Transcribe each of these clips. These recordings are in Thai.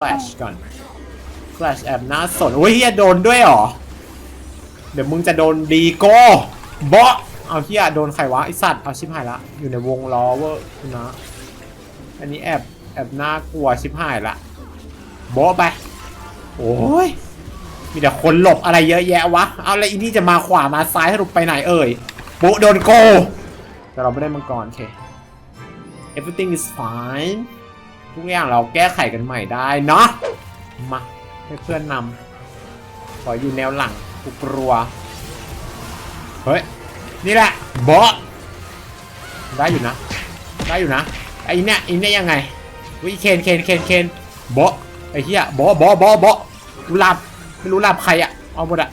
แฟลชก่อนแฟลชแอบน่าสนโอ้ยเฮียโดนด้วยเหรอ เดี๋ยวมึงจะโดนดีโก้บอเอาเฮียโดนใครวะไอสัตว์เอาชิบหายละ อยู่ในวงล้อเวอร์คุณนะ อันนี้แอบแอบน่ากลัวชิบหายละโบะไป โอ้ย มีแต่คนหลบอะไรเยอะแยะวะ เอาแล้วอีนี่จะมาขวามาซ้ายสรุปไปไหนเอ่ยโบโดนโก แต่เราไม่ได้มังกรโอเค everything is fine ทุกอย่างเราแก้ไขกันใหม่ได้เนาะมาให้เพื่อนนำขออยู่แนวหลังกูกลัวเฮ้ยนี่แหละบอสได้อยู่นะ ได้อยู่นะไอ้เนี่ยไอ้เนี่ยยังไงวิเคนเคนเคนเคนบอสไอ้เหี้ยบอสบอสบอสบอสกูหลับไม่รู้ลับใครอะเอาหมดอะ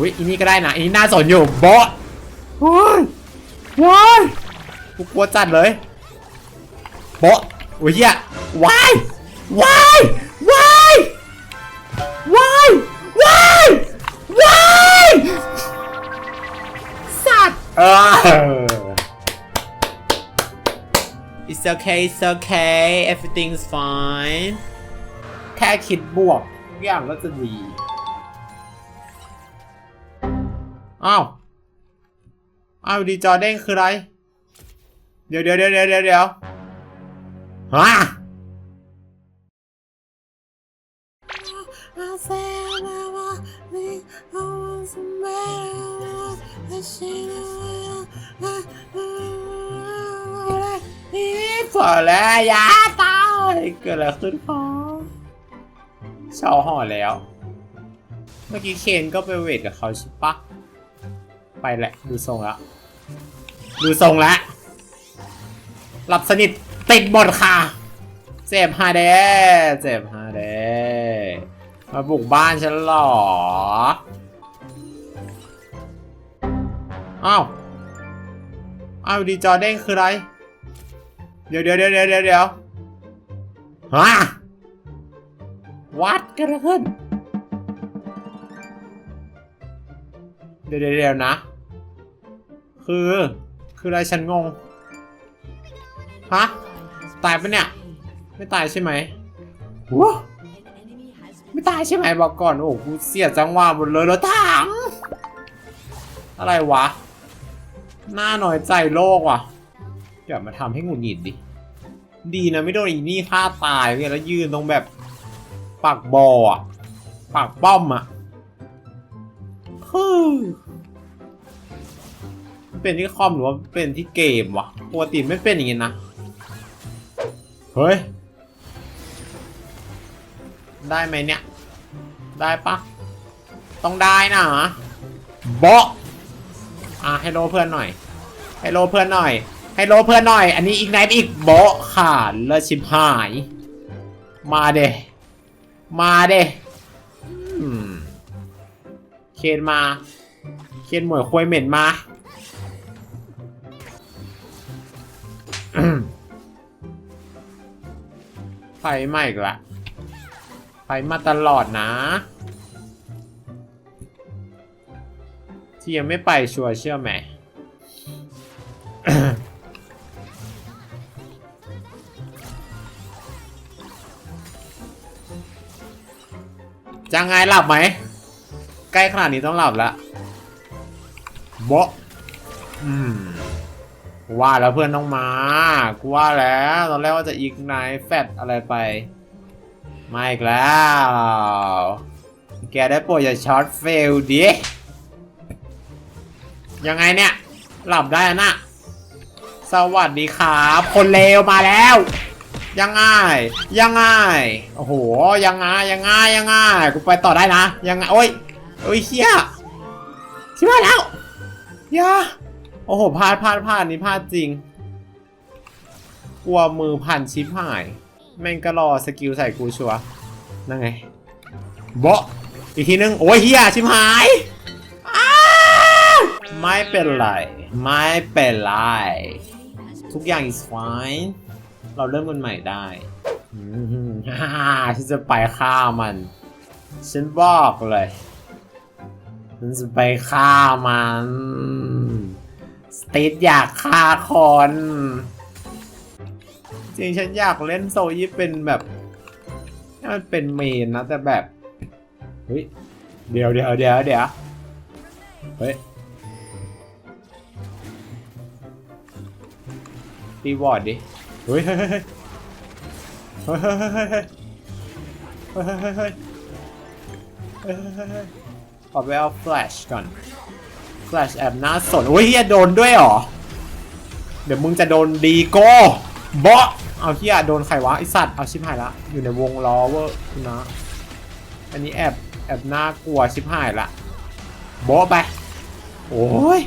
วิอันนี้ก็ได้นะอันนี้น่าสนอยู่บอสเฮ้ยว้ายกูกลัวจัดเลยบอสโอ้ยเหี้ย วายวายวายวายวายวายสัตว์ เออ It's okay it's okay everything's fine แค่คิดบวกทุกอย่างก็จะดี อ้าว อ้าวดีจอเด้งคืออะไร เดี๋ยวเดี๋ยวเดี๋ยวเดี๋ยวเดี๋ยวเดี๋ยวฮะ อแล้วอยาตายเกิดอะไรขึ้นครับเช่าห่อแล้ว เมื่อกี้เคนก็ไปเวทกับเขาใช่ปะไปแหละ ดูทรงแล้วดูทรงแล้วหลับสนิทติดบทค่ะ เจ็บฮาเดเจ็บฮาเดมาบุกบ้านฉันเหรออ้าวอ้าวดีจอเด้งคืออะไร เดี๋ยวเดี๋ยวเดี๋ยวเดี๋ยวเดี๋ยวเดี๋ยวฮะวัดกันขึ้นเดี๋ยวเดี๋ยวเดี๋ยวนะ คือ คืออะไรฉันงง ฮะ ตายปะเนี่ย ไม่ตายใช่ไหมวะไม่ตายใช่ไหมบอกก่อน โอ้กูเสียจังหวะหมดเลยแล้วถัง อะไรวะ หน้าหน่อยใจโลกว่ะ อย่ามาทำให้หงุดหงิดดิ ดีนะไม่โดนอีนี่ฆ่าตายเนี่ยแล้วยืนตรงแบบปากบออะปากป้อมอะฮึเป็นที่คอมหรือว่าเป็นที่เกมวะปกติไม่เป็นอย่างงี้นะ เฮ้ย ได้ไหมเนี่ย ได้ปะต้องได้นะโบะอะให้โลเพื่อนหน่อย ให้โลเพื่อนหน่อย ให้โลเพื่อนหน่อย อันนี้อีกไนท์อีกโบขาดแล้วชิบหาย มาเดมาเดอืมเคนมา เคนหมวยควยเหม็นมาไฟไหม้อีกละไฟมาตลอดนะ ที่ยังไม่ไปชัวร์เชื่อไหม จะไงหลับไหม ใกล้ขนาดนี้ต้องหลับแล้วโบะอืมว่าแล้วเพื่อนต้องมา กูว่าแล้ว ตอนแรกว่าจะอีกไนแฟดอะไรไป มาอีกแล้ว แกได้โปรดอย่าช็อตเฟลดิ ยังไงเนี่ย หลับได้นะ สวัสดีครับ คนเลวมาแล้ว ยังไงยังไงโอ้โหยังไงยังไงยังไงกูไปต่อได้นะยังไงโอ้ยโอ้ยเฮียชิบหายแล้วย่าโอ้โหพลาดพลาดพลาดนี่พลาดจริง กลัวมือพันชิบหาย แม่งก็รอสกิลใส่กูชัวนั่นไงบะอีกทีนึงโอ้ยเฮียชิบหายไม่เป็นไร ไม่เป็นไร ทุกอย่าง is fine เราเริ่มกันใหม่ได้อืมฮ่าฉันจะไปฆ่ามัน ฉันบอกเลย ฉันจะไปฆ่ามัน สตีทอยากฆ่าคน จริงฉันอยากเล่นโซยี่เป็นแบบนี่มันเป็นเมนนะ แต่แบบ เฮ้ย เดี๋ยวเดี๋ยวเดี๋ยวเดี๋ยวเฮ้ยตีวอร์ดดิ เฮ้ยเฮ้ยเฮ้ยเฮ้ยเฮ้ยเฮ้ยเฮ้ยเฮ้ยเฮ้ยเฮ้ยเฮ้ยเฮ้ยเฮ้ยเฮ้ยเฮ้ยเฮ้ยขอไปเอาแฟลชก่อนแฟลชแอบน่าสนโอ้ยเฮียโดนด้วยเหรอ เดี๋ยวมึงจะโดนดีโก้บอเอาเฮียโดนใครวะไอสัตว์เอาชิบหายละ อยู่ในวงล้อเวอร์นะอันนี้แอบแอบน่ากลัวชิบหายละโบะไป โอ้ย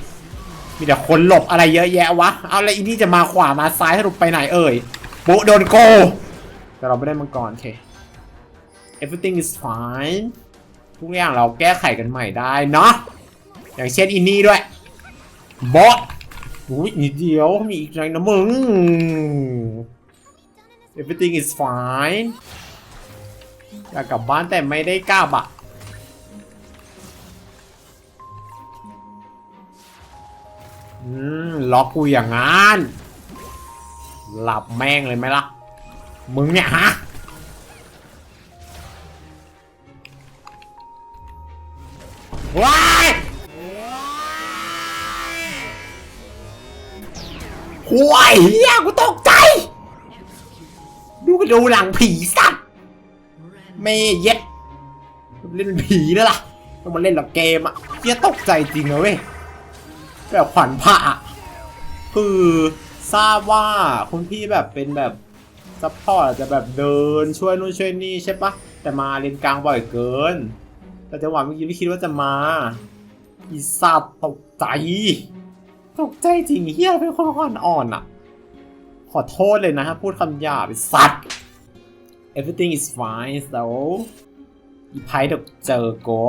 มีแต่คนหลบอะไรเยอะแยะวะ เอาแล้วอีนี่จะมาขวามาซ้ายสรุปไปไหนเอ่ยโบโดนโก แต่เราไม่ได้มังกรโอเค everything is fine ทุกอย่างเราแก้ไขกันใหม่ได้เนาะ อย่างเช่นอินนี่ด้วยโบะอุ้ยนิดเดียวมีอีกหน่อยนะมึง everything is fine อยากกลับบ้านแต่ไม่ได้กล้าบะ ล็อกกูอย่างงั้น หลับแม่งเลยไหมล่ะ มึงเนี่ยฮะ ว้ายห่วยเฮียกูตกใจ ดูกระดูหลังผีสัตว์ไม่เย็ด เล่นผีแล้วล่ะต้องมาเล่นหลักเกมอะเฮียตกใจจริงนะเว้ย แบบขวัญพระอะคือทราบว่าคุณพี่แบบเป็นแบบซัพพอร์ตอาจจะแบบเดินช่วยนู่นช่วยนี่ใช่ปะแต่มาเลนกลางบ่อยเกิน แต่จังหวะเมื่อกี้ไม่คิดว่าจะมาอีสัตว์ตกใจ ตกใจจริงเฮียเป็นคนอ่อนอ่อนอะ ขอโทษเลยนะถ้าพูดคำหยาบไอสัตว์ everything is fine so อีไพ่เดี๋ยวเจอกู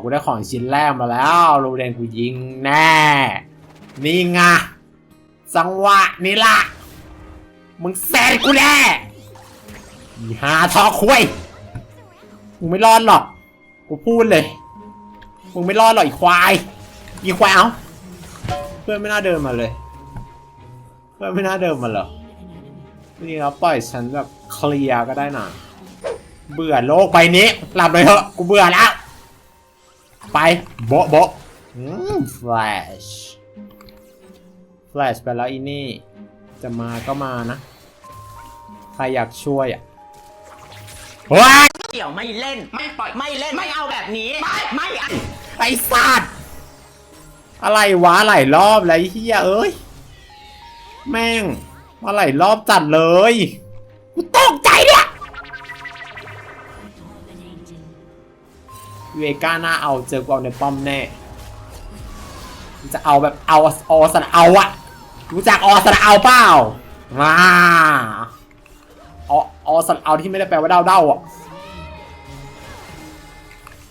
กูได้ของชิ้นแรกมาแล้วโรเรียนกูยิงแน่ นี่ไงจังหวะนี้ล่ะ มึงแซงกูแน่อีหาทอคุยมึงไม่รอดหรอก กูพูดเลย มึงไม่รอดหรอกอีควาย อีควายเอาเพื่อนไม่น่าเดินมาเลย เพื่อนไม่น่าเดินมาเหรอนี่เราปล่อยฉันแบบเคลียร์ก็ได้นะ เบื่อโลกใบนี้หลับเลยเถอะกูเบื่อแล้ว ไปโบะโบะอืมแฟลชแฟลชไปแล้วอีนี่ จะมาก็มานะ ใครอยากช่วยอะว้ายเกี่ยวไม่เล่น ไม่ปล่อยไม่เล่นไม่เอาแบบนี้ ไม่ไม่เอาไอ้สัตว์อะไรวะหลายรอบแล้วไอ้เฮียเอ้ย แม่งมาหลายรอบจัดเลยกูตก เนี่ยเวก้าหน้าเอาเจอกูเอาในป้อมแน่จะเอาแบบเอาออสระเอาอะรู้จักออสระเอาเปล่ามาอออสระเอาที่ไม่ได้แปลว่าเด้าเด้าอะ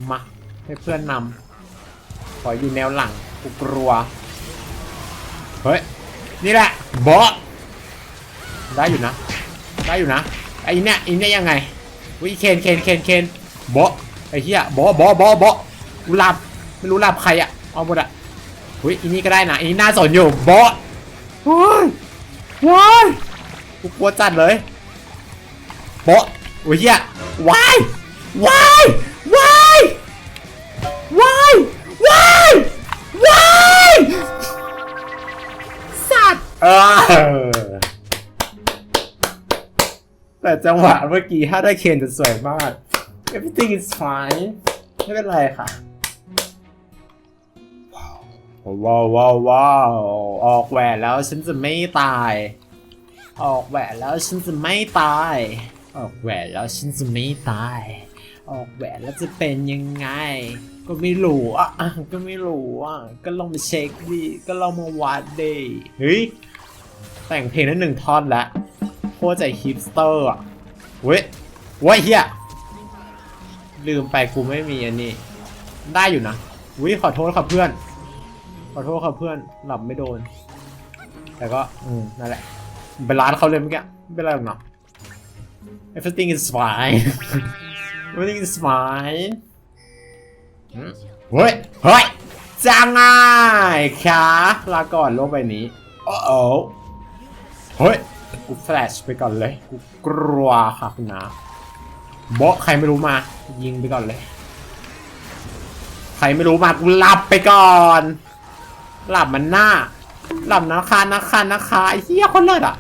มาให้เพื่อนนำขออยู่แนวหลังกูกลัวเฮ้ยนี่แหละบอสได้อยู่นะ ได้อยู่นะไอ้เนี่ยไอ้เนี่ยยังไงวิเคนเคนเคนเคนบอส อ้เหี้ยบอสบอสบอสบอกูลับไม่รู้ลับใครอะเอาหมดอะเฮ้ยอีนี่ก็ได้นะอีนี่น่าสนอยู่บอสเฮ้ยว้ายกูกลัวจัดเลยบอสโอ้ยเหี้ยวายวายวายว้ายว้ายว้ายสัตว์เออแต่จังหวะเมื่อกี้ถ้าได้เคนจะสวยมาก everything is fine ไม่เป็นไรค่ะ ว้าวว้าวว้าวออกแหวนแล้วฉันจะไม่ตาย ออกแหวนแล้วฉันจะไม่ตาย ออกแหวนแล้วฉันจะไม่ตาย ออกแหวนแล้วจะเป็นยังไง ก็ไม่รู้อะก็ไม่รู้อะก็ลองมาเช็คดิก็ลองมาวัดดิเฮ้ยแต่งเพลงนั้นหนึ่งท่อนแล้วโคตรใจฮิปสเตอร์อะเว้ยเว้ยเฮีย ลืมไปกูไม่มีอันนี้ ได้อยู่นะวิขอโทษครับเพื่อน ขอโทษครับเพื่อน หลับไม่โดน แต่ก็ อืม นั่นแหละเป็นร้านเขาเลยเมื่อกี้ไม่เป็นไรหรอกเนาะ everything is fine everything is fine เฮ้ย เฮ้ยจะง่ายค่ะลาก่อนโลกใบนี้โอ้โอเฮ้ย กูแฟลชไปก่อนเลย กูกลัวค่ะคุณนะ โบะใครไม่รู้มา ยิงไปก่อนเลย ใครไม่รู้มากูหลับไปก่อน หลับมันหน้า หลับนะคะนะคะนะคะไอ้เหี้ยคนเลิศอะ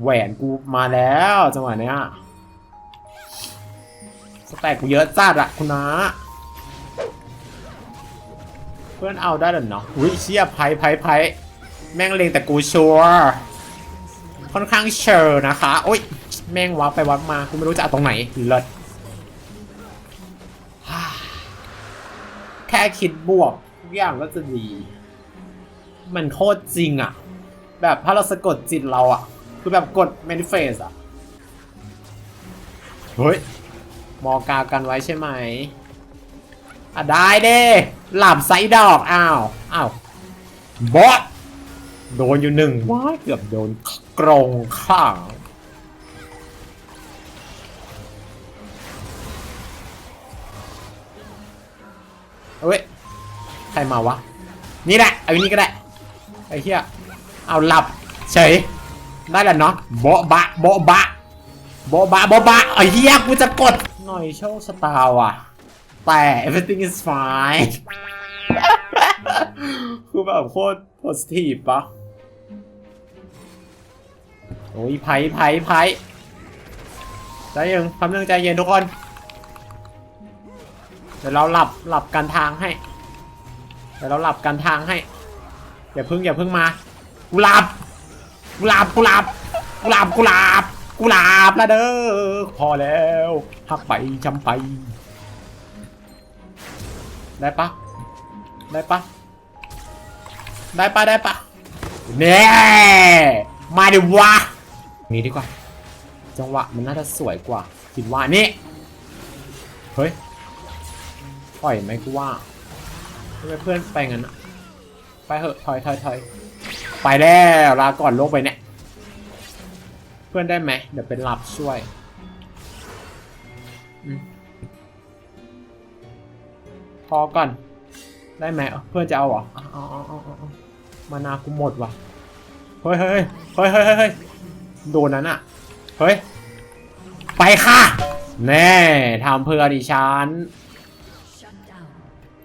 แหวนกูมาแล้วจังหวะเนี้ยสแต็กกูเยอะจัดอะคุณนะเพื่อนเอาได้หรอเนาะอุ้ยเชี่ยไพ่ไพ่ไพ่แม่งเลงแต่กูชัวร์ค่อนข้างเชอร์นะคะ โอ้ย แม่งวับไปวับมากูไม่รู้จะเอาตรงไหนเลิศฮ่าแค่คิดบวกทุกอย่างก็จะดี มันโคตรจริงอะแบบถ้าเราสะกดจิตเราอะคือแบบกด manifest อะเฮ้ย มอกากันไว้ใช่ไหมอะได้เด้หลับไซดอกอ้าวอ้าวบอสโดนอยู่หนึ่งว้ายเกือบโดนกรงข้าง เฮ้ยใครมาวะ นี่แหละเอาอันนี้ก็ได้ไอ้เหี้ยเอาหลับเฉยได้แล้วเนาะโบะบะโบะบะโบะบะโบะบะไอ้เหี้ยกูจะกดหน่อยโชคสตาร์ว่ะแต่ everything is fine คือแบบโคตร positive ปะโอ้ยไพ่ไพ่ไพ่ใจเย็นคำนึงใจเย็นทุกคน เดี๋ยวเราหลับหลับกันทางให้ เดี๋ยวเราหลับกันทางให้ อย่าพึ่งอย่าพึ่งมา กูหลับ กูหลับกูหลับกูหลับกูหลับกูหลับแล้วเด้อ พอแล้วพักไปจำไป ได้ปะได้ปะได้ปะได้ปะเน่มาดิวะนี่ดีกว่า จังหวะมันน่าจะสวยกว่าคิดว่านี่ เฮ้ย ปล่อยไหมกูว่าทำไมเพื่อนไปงั้นอะไปเหอะถอยถอยถอยไปแล้วลาก่อนโลกไปเนี่ย เพื่อนได้ไหมเดี๋ยวเป็นหลับช่วยอพอก่อน ได้ไหมเพื่อนจะเอาเหรออาเออาเออาเอมานากูหมดว่ะเฮ้ยเฮ้ยเฮ้ยเฮ้ยเฮ้ยเฮ้ยโดนนั้นอะเฮ้ย ไปค่ะ แน่ทำเพื่อดิฉัน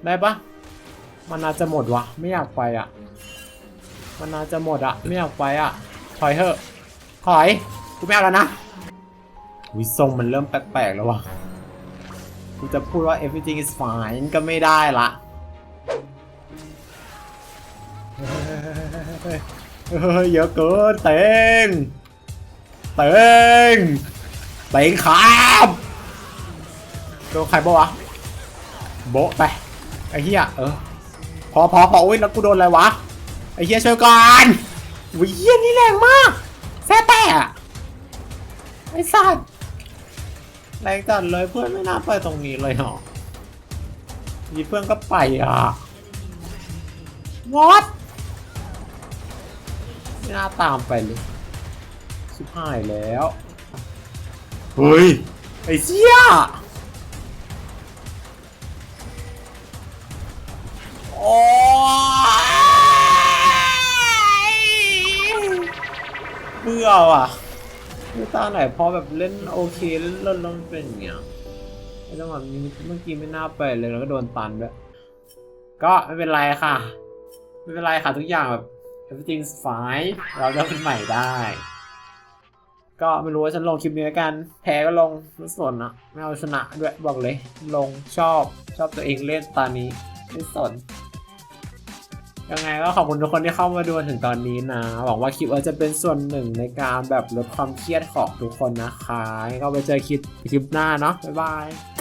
ได้ปะมันน่าจจะหมดวะไม่อยากไปอะ มันน่าจจะหมดอะ ไม่อยากไปอะ ถอยเถอะ ถอย กูไม่เอาแล้วนะวิทรงมันเริ่มแปลกๆแล้ววะกูจะพูดว่า everything is fine ก็ไม่ได้ละเฮ้ยเฮ้ยเยอะเกินเต็งเต็งเต็งครับโดนใครบ้วะโบะไป อ้เหี้ยเออพอพอพออุ้ยแล้วกูโดนอะไรวะไอ้เหี้ยช่วยก่อนวิเหี้ยนี่แรงมากแซ่แต่อะไอ้สัตว์แรงจัดเลยเพื่อนไม่น่าไปตรงนี้เลยหรอมีเพื่อนก็ไปอะวอตไม่น่าตามไปเลยชิบหายแล้ว เฮ้ย ไอ้เชี่ย เบื่อว่ะม่ตาไหนพอแบบเล่นโอเคเล่นเล่นแล้วมันเป็นอย่างเงี้ยไอ้จังหวะนี้เมื่อกี้ไม่น่าไปเลยแล้วก็โดนตันด้วยก็ไม่เป็นไรค่ะ ไม่เป็นไรค่ะทุกอย่างแบบ everything's fine เราเริ่มเป็นใหม่ได้ ก็ไม่รู้ว่าฉันลงคลิปนี้กัน แพ้ก็ลงไม่สนอะไม่เอาชนะด้วยบอกเลย ลงชอบชอบตัวเองเล่นตอนนี้ไม่สน ยังไงก็ขอบคุณทุกคนที่เข้ามาดูถึงตอนนี้นะ หวังว่าคลิปจจะเป็นส่วนหนึ่งในการแบบลดความเครียดของทุกคนนะคะก็ไปเจอคลิปคลิปหน้าเนาะบ๊ายบาย